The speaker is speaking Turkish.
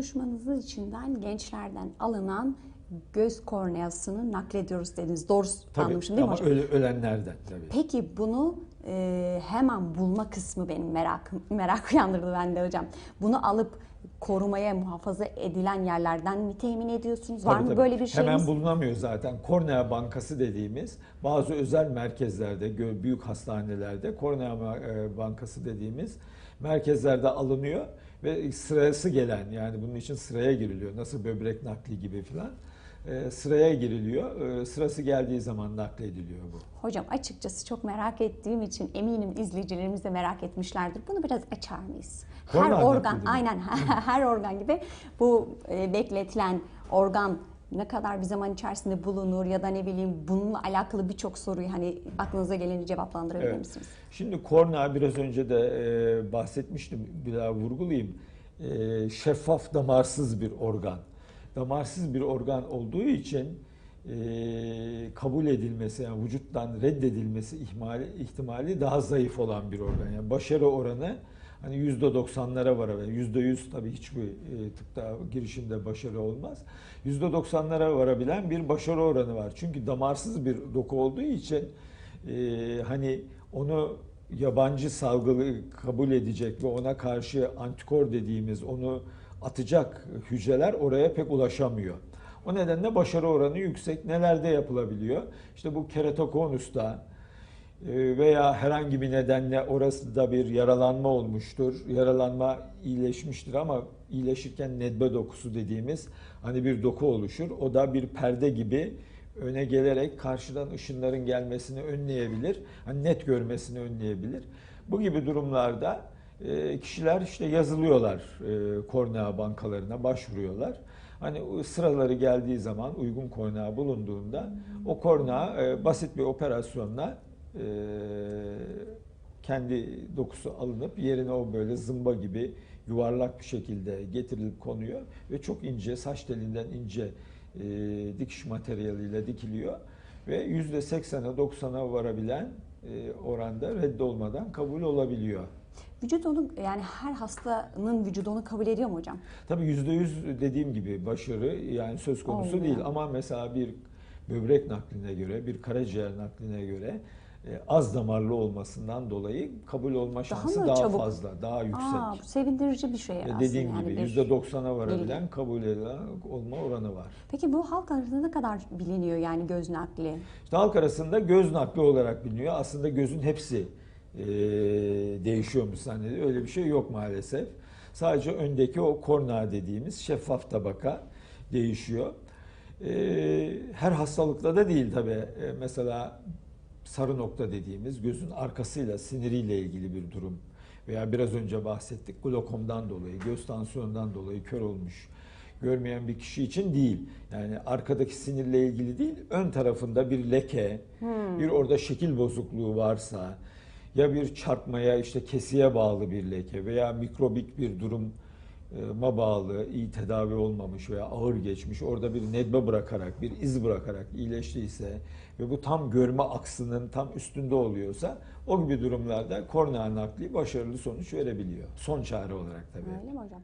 konuşmanızın içinden gençlerden alınan göz korneasını naklediyoruz dediniz. Doğru Tabii, anlamışım değil mi hocam? öle- ölenlerden tabii. Peki bunu e, hemen bulma kısmı benim merak merak uyandırdı bende hocam. Bunu alıp korumaya muhafaza edilen yerlerden mi temin ediyorsunuz? Var Tabii, mı tabii. böyle bir şeyiniz? Hemen bulunamıyor zaten. Kornea Bankası dediğimiz bazı özel merkezlerde, büyük hastanelerde Kornea e, Bankası dediğimiz merkezlerde alınıyor ve sırası gelen yani bunun için sıraya giriliyor. Nasıl böbrek nakli gibi filan. E, sıraya giriliyor. E, sırası geldiği zaman naklediliyor bu. Hocam açıkçası çok merak ettiğim için eminim izleyicilerimiz de merak etmişlerdir. Bunu biraz açar mıyız? Her Kornea organ, aynen her organ gibi bu e, bekletilen organ ne kadar bir zaman içerisinde bulunur ya da ne bileyim bununla alakalı birçok soruyu hani aklınıza geleni cevaplandırabilir Evet. misiniz? Şimdi kornea biraz önce de e, bahsetmiştim bir daha vurgulayayım. E, şeffaf damarsız bir organ. Damarsız bir organ olduğu için e, kabul edilmesi yani vücuttan reddedilmesi ihmali, ihtimali daha zayıf olan bir organ. Yani başarı oranı hani %90'lara var. %100 tabii hiçbir e, tıpta girişimde başarı olmaz. %90'lara varabilen bir başarı oranı var. Çünkü damarsız bir doku olduğu için e, hani onu yabancı salgılı kabul edecek ve ona karşı antikor dediğimiz onu atacak hücreler oraya pek ulaşamıyor. O nedenle başarı oranı yüksek. Nelerde yapılabiliyor? İşte bu keratokonusta veya herhangi bir nedenle orası da bir yaralanma olmuştur. Yaralanma iyileşmiştir ama iyileşirken nedbe dokusu dediğimiz hani bir doku oluşur. O da bir perde gibi öne gelerek karşıdan ışınların gelmesini önleyebilir. Hani net görmesini önleyebilir. Bu gibi durumlarda e, kişiler işte yazılıyorlar e, kornea bankalarına başvuruyorlar. Hani sıraları geldiği zaman uygun kornea bulunduğunda o kornea e, basit bir operasyonla e, kendi dokusu alınıp yerine o böyle zımba gibi yuvarlak bir şekilde getirilip konuyor ve çok ince saç telinden ince e, dikiş materyaliyle dikiliyor ve %80'e 90'a varabilen e, oranda reddolmadan kabul olabiliyor. Vücut onu yani her hastanın vücudu onu kabul ediyor mu hocam? Tabii %100 dediğim gibi başarı yani söz konusu Olmuyor. değil ama mesela bir böbrek nakline göre, bir karaciğer nakline göre az damarlı olmasından dolayı kabul olma şansı daha, çabuk? fazla, daha yüksek. Aa, sevindirici bir şey aslında. dediğim yani gibi bir- %90'a varabilen kabul edilen olma oranı var. Peki bu halk arasında ne kadar biliniyor yani göz nakli? İşte halk arasında göz nakli olarak biliniyor. Aslında gözün hepsi e, değişiyormuş zannediyor. Öyle bir şey yok maalesef. Sadece öndeki o kornea dediğimiz şeffaf tabaka değişiyor. E, her hastalıkla da değil tabi. mesela sarı nokta dediğimiz gözün arkasıyla siniriyle ilgili bir durum veya biraz önce bahsettik glokomdan dolayı, göz tansiyonundan dolayı kör olmuş görmeyen bir kişi için değil. Yani arkadaki sinirle ilgili değil, ön tarafında bir leke, bir orada şekil bozukluğu varsa ya bir çarpmaya işte kesiye bağlı bir leke veya mikrobik bir duruma bağlı iyi tedavi olmamış veya ağır geçmiş orada bir nedbe bırakarak bir iz bırakarak iyileştiyse ve bu tam görme aksının tam üstünde oluyorsa o gibi durumlarda kornea nakli başarılı sonuç verebiliyor. Son çare olarak tabii. Öyle mi hocam?